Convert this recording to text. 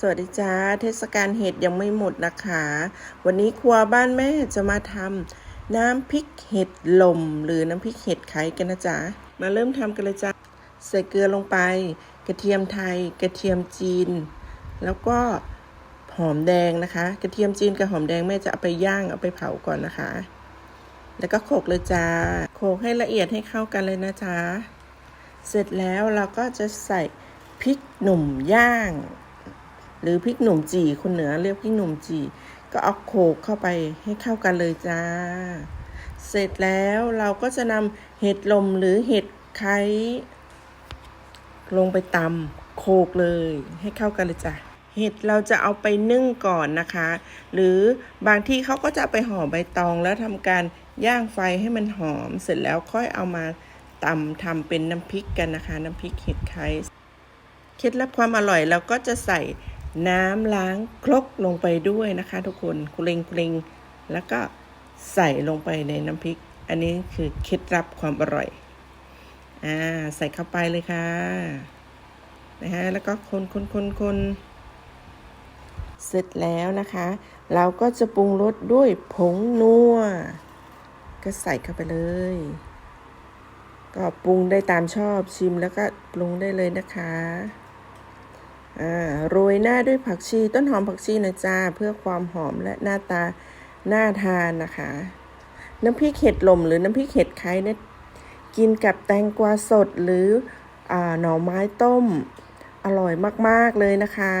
สวัสดีจ้าเทศกาลเห็ดยังไม่หมดนะคะ วันนี้ครัวบ้านแม่จะมาทำน้ำพริกเห็ดลม หรือน้ำพริกเห็ดไข่กันนะจ๊ะมาเริ่มทำกันเลยจ้าใส่เกลือลงไป กระเทียมไทย กระเทียมจีน แล้วก็หอมแดงนะคะ กระเทียมจีนกับหอมแดงแม่จะเอาไปย่างเอาไปเผาก่อนนะคะ แล้วก็โขลกเลยจ้าโขลกให้ละเอียดให้เข้ากันเลยนะจ๊ะเสร็จแล้วเราก็จะใส่พริกหนุ่มย่าง หรือพริกหนุ่มจี่คนเหนือเรียกพริกหนุ่มจี่ก็เอาโขกเข้าไปให้เข้ากันเลยจ้า เสร็จแล้วเราก็จะนำเห็ดลมหรือเห็ดไข่ลงไปตำโขกเลยให้เข้ากันเลยจ้ะเห็ดเราจะเอาไปนึ่งก่อนนะคะ หรือบางที่เขาก็จะไปห่อใบตองแล้วทำการย่างไฟให้มันหอม เสร็จแล้วค่อยเอามาตำทำเป็นน้ำพริกกันนะคะ น้ำพริกเห็ดไข่เคล็ดลับความอร่อยเราก็จะใส่ น้ำล้างครกลงไปด้วยนะคะ ทุกคนกุเลงกุเลงแล้วก็ใส่ลงไปในน้ำพริก อันนี้คือเคล็ดลับความอร่อย อ่า ใส่เข้าไปเลยค่ะ นะฮะ แล้วก็คนคนคนคนเสร็จแล้วนะคะ เราก็จะปรุงรสด้วยผงนัว ก็ใส่เข้าไปเลย ก็ปรุงได้ตามชอบชิมแล้วก็ปรุงได้เลยนะคะ อ่าโรยหน้าด้วยผักชีต้นหอมผักชีนะจ้าเพื่อความหอมและหน้าตาน่าทานนะคะ น้ำพริกเห็ดลมหรือน้ำพริกเห็ดไข่เนี่ยกินกับแตงกวาสดหรืออหน่อไม้ต้ม อร่อยมาก ๆ เลยนะคะ